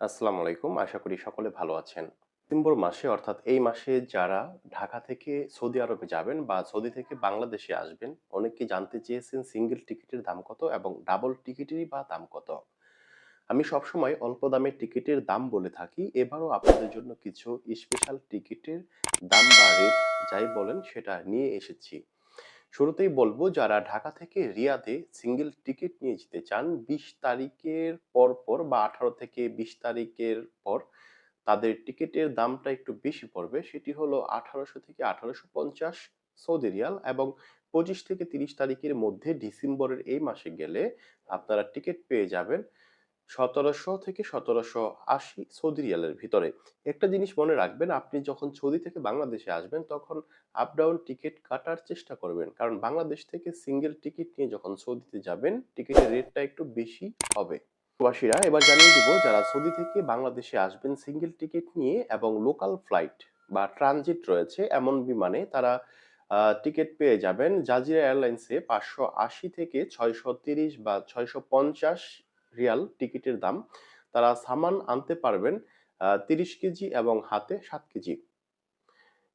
আসসালামু আলাইকুম। আশা করি সকলে ভালো আছেন। ডিসেম্বর মাসে, অর্থাৎ এই মাসে যারা ঢাকা থেকে সৌদি আরবে যাবেন বা সৌদি থেকে বাংলাদেশে আসবেন অনেকে জানতে চেয়েছেন সিঙ্গেল টিকিটের দাম কত এবং ডাবল টিকিটেরই বা দাম কত। আমি সবসময় অল্প দামের টিকিটের দাম বলে থাকি। এবারও আপনাদের জন্য কিছু স্পেশাল টিকিটের দাম বা রেট যাই বলেন সেটা নিয়ে এসেছি। শুরুতেই বলব, যারা ঢাকা থেকে রিয়াদে সিঙ্গেল টিকিট নিয়ে যেতে চান, বিশ তারিখের পর পর বা আঠারো থেকে বিশ তারিখের পর তাদের টিকিটের দামটা একটু বেশি পড়বে। সেটি হলো আঠারোশো থেকে আঠারোশো পঞ্চাশ সৌদি রিয়াল এবং পঁচিশ থেকে তিরিশ তারিখের মধ্যে ডিসেম্বরের এই মাসে গেলে আপনারা টিকিট পেয়ে যাবেন। সতেরোশো থেকে সতেরোশো আশি সৌদি রিয়ালের ভিতরে। একটা জিনিস মনে রাখবেন, আপনি যখন সৌদি থেকে বাংলাদেশে আসবেন, তখন আপ ডাউন টিকিট কাটার চেষ্টা করবেন। কারণ বাংলাদেশ থেকে সিঙ্গেল টিকিট নিয়ে যখন সৌদিতে যাবেন টিকিটের রেটটা একটু বেশি হবে। প্রবাসীরা এবার জানিয়ে দিব, যারা সৌদি থেকে বাংলাদেশে আসবেন সিঙ্গেল টিকিট নিয়ে এবং লোকাল ফ্লাইট বা ট্রানজিট রয়েছে, এমন বিমানে তারা টিকিট পেয়ে যাবেন। জাজিরা এয়ারলাইন্সে পাঁচশো আশি থেকে ছয়শো তিরিশ বা ছয়শো পঞ্চাশ রিয়াল টিকিটের দাম, তারা সামান আনতে পারবেন তিরিশ কেজি এবং হাতে সাত কেজি।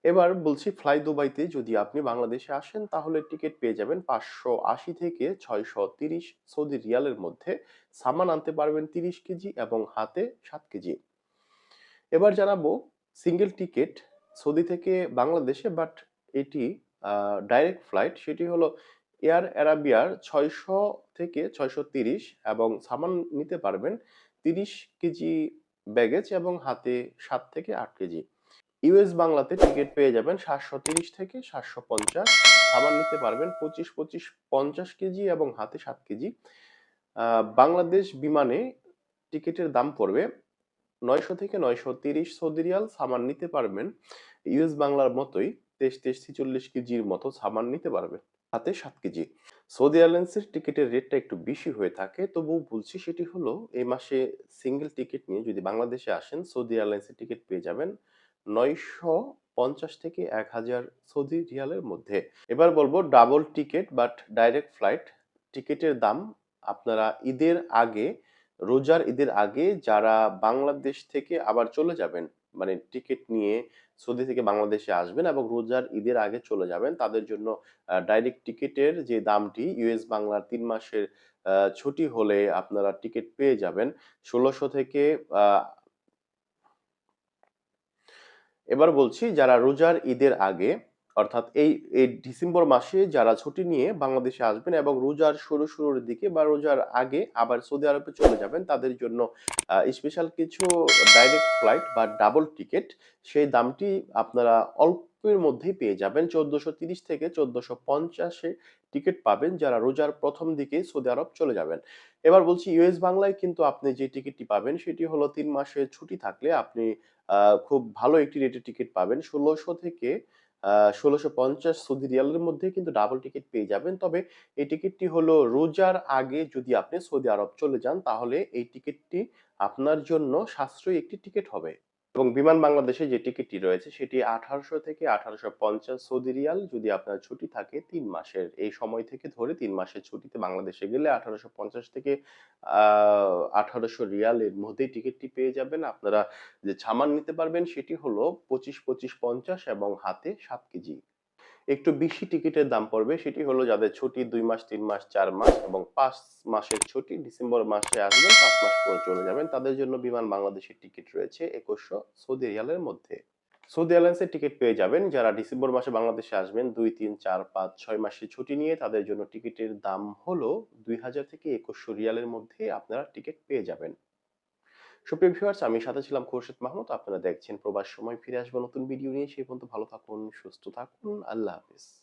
এবার বলছি ফ্লাই দুবাইতে যদি আপনি বাংলাদেশে আসেন, তাহলে টিকিট পেয়ে যাবেন পাঁচশো আশি থেকে ছয়শো তিরিশ সৌদি রিয়ালের মধ্যে। সামান আনতে পারবেন তিরিশ কেজি এবং হাতে সাত কেজি। এবার জানাব সিঙ্গেল টিকিট সৌদি থেকে বাংলাদেশে, বাট এটি ডাইরেক্ট ফ্লাইট, সেটি হলো এয়ার অ্যারাবিয়ার ছয়শো থেকে ছয়শো তিরিশ এবং সামান নিতে পারবেন তিরিশ কেজি ব্যাগেজ এবং হাতে সাত থেকে আট কেজি। ইউএস বাংলাতে টিকিট পেয়ে যাবেন সাতশো তিরিশ থেকে সাতশো পঞ্চাশ। সামান নিতে পারবেন পঁচিশ পঁচিশ, পঞ্চাশ কেজি এবং হাতে সাত কেজি। বাংলাদেশ বিমানে টিকিটের দাম পড়বে নয়শো থেকে নয়শো তিরিশ সৌদি রিয়াল। সামান নিতে পারবেন ইউএস বাংলার মতোই তেইশ তেইশ, ছেচল্লিশ কেজির মতো সামান নিতে পারবে হাতে সাত কেজি। সৌদি এয়ারলাইন্সের টিকিটের রেটটা একটু বেশি হয়ে থাকে, তবুও বলছি সেটি হলো এই মাসে সিঙ্গেল টিকিট নিয়ে যদি বাংলাদেশে আসেন, সৌদি এয়ারলাইন্সের টিকিট পেয়ে যাবেন নয়শো পঞ্চাশ থেকে এক হাজার সৌদি রিয়ালের মধ্যে। এবার বলব double ticket but direct flight টিকিটের দাম আপনারা ঈদের আগে, রোজার ঈদের আগে যারা বাংলাদেশ থেকে আবার চলে যাবেন মানে টিকিট নিয়ে সৌদি থেকে বাংলাদেশে আসবেন এবং রোজার ঈদের আগে চলে যাবেন। তাদের জন্য ডাইরেক্ট টিকিটের যে দামটি ইউএস বাংলার তিন মাসের ছুটি হলে আপনারা টিকিট পেয়ে যাবেন। ষোলোশো থেকে এবার বলছি যারা রোজার ঈদের আগে অর্থাৎ এই এই ডিসেম্বর মাসে যারা ছুটি নিয়ে বাংলাদেশে আসবেন এবং রোজার শুরু শুরুর দিকে বা রোজার আগে আবার সৌদি আরবে চলে যাবেন, তাদের জন্য স্পেশাল কিছু ডাইরেক্ট ফ্লাইট বা ডাবল টিকিট সেই দামটি আপনারা অল্পের মধ্যেই পেয়ে যাবেন। চোদ্দশো তিরিশ থেকে চোদ্দশো পঞ্চাশে টিকিট পাবেন যারা রোজার প্রথম দিকে সৌদি আরব চলে যাবেন। এবার বলছি ইউএস বাংলায় কিন্তু আপনি যে টিকিটটি পাবেন, সেটি হলো তিন মাসের ছুটি থাকলে আপনি খুব ভালো একটি রেটের টিকিট পাবেন। ষোলোশো থেকে ষোলোশো পঞ্চাশ সৌদি রিয়ালের মধ্যে কিন্তু ডাবল টিকিট পেয়ে যাবেন। তবে এই টিকিটটি হলো রোজার আগে যদি আপনি সৌদি আরব চলে যান, তাহলে এই টিকিটটি আপনার জন্য সাশ্রয়ী একটি টিকিট হবে। এবং বিমান বাংলাদেশে যে টিকিটটি রয়েছে, সেটি আঠারোশো থেকে আঠারোশো পঞ্চাশ সৌদি রিয়াল। যদি আপনার ছুটি থাকে তিন মাসের, এই সময় থেকে ধরে তিন মাসের ছুটিতে বাংলাদেশে গেলে আঠারোশো পঞ্চাশ থেকে আঠারোশো রিয়ালের মধ্যেই টিকিটটি পেয়ে যাবেন। আপনারা যে ছামান নিতে পারবেন, সেটি হলো পঁচিশ পঁচিশ, পঞ্চাশ এবং হাতে সাত কেজি। একটু বেশি টিকিটের দাম পড়বে। সেটি হলো যাদের ছুটি দুই মাস, তিন মাস, চার মাস এবং পাঁচ মাসের ছুটি ডিসেম্বর মাসে আসবেন, পাঁচ মাস পরে চলে যাবেন। তাদের জন্য বিমান বাংলাদেশের টিকিট রয়েছে একুশশো সৌদি রিয়ালের মধ্যে। সৌদি এয়ারলাইন্সের টিকিট পেয়ে যাবেন যারা ডিসেম্বর মাসে বাংলাদেশে আসবেন। দুই, তিন, চার, পাঁচ, ছয় মাসের ছুটি নিয়ে তাদের জন্য টিকিটের দাম হলো দুই হাজার থেকে একুশশো রিয়ালের মধ্যে আপনারা টিকিট পেয়ে যাবেন। সুপ্রিয় ভিউয়ার্স আমি সাথে ছিলাম খোরশেদ মাহমুদ। আপনারা দেখছেন প্রবাস সময়, ফিরে আসব নতুন ভিডিও নিয়ে। সেই পর্যন্ত ভালো থাকুন, সুস্থ থাকুন। আল্লাহ হাফিজ।